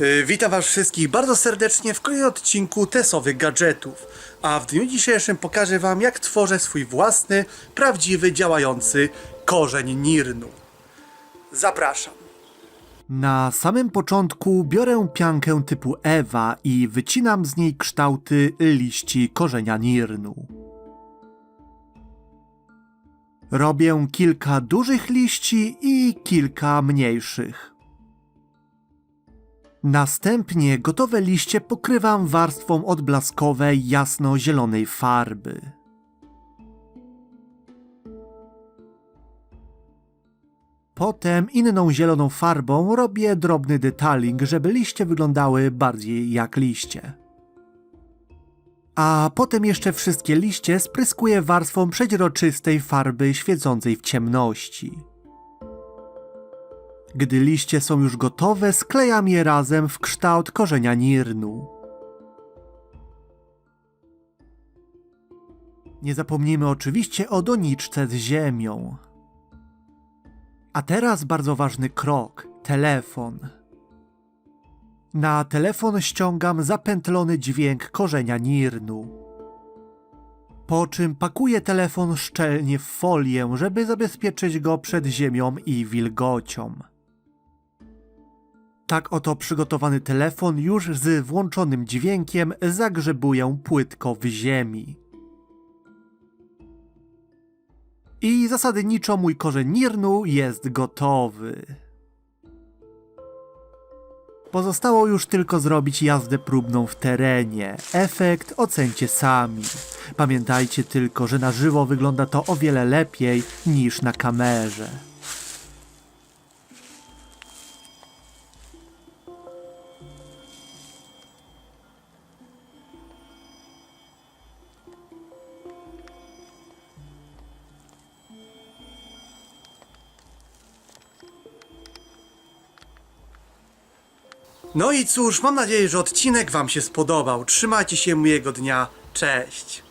Yy, Witam Was wszystkich bardzo serdecznie w kolejnym odcinku Tesowych Gadżetów. A w dniu dzisiejszym pokażę Wam, jak tworzę swój własny, prawdziwy, działający korzeń nirnu. Zapraszam. Na samym początku biorę piankę typu Ewa i wycinam z niej kształty liści korzenia nirnu. Robię kilka dużych liści i kilka mniejszych. Następnie gotowe liście pokrywam warstwą odblaskowej jasno-zielonej farby. Potem inną zieloną farbą robię drobny detaling, żeby liście wyglądały bardziej jak liście. A potem jeszcze wszystkie liście spryskuję warstwą przeźroczystej farby świecącej w ciemności. Gdy liście są już gotowe, sklejam je razem w kształt korzenia nirnu. Nie zapomnijmy oczywiście o doniczce z ziemią. A teraz bardzo ważny krok telefon. Na telefon ściągam zapętlony dźwięk korzenia nirnu. Po czym pakuję telefon szczelnie w folię, żeby zabezpieczyć go przed ziemią i wilgocią. Tak oto przygotowany telefon już z włączonym dźwiękiem zagrzebuję płytko w ziemi. I zasadniczo mój korzeń nirnu jest gotowy. Pozostało już tylko zrobić jazdę próbną w terenie. Efekt ocencie sami. Pamiętajcie tylko, że na żywo wygląda to o wiele lepiej niż na kamerze. No i cóż, mam nadzieję, że odcinek Wam się spodobał. Trzymajcie się miłego dnia. Cześć.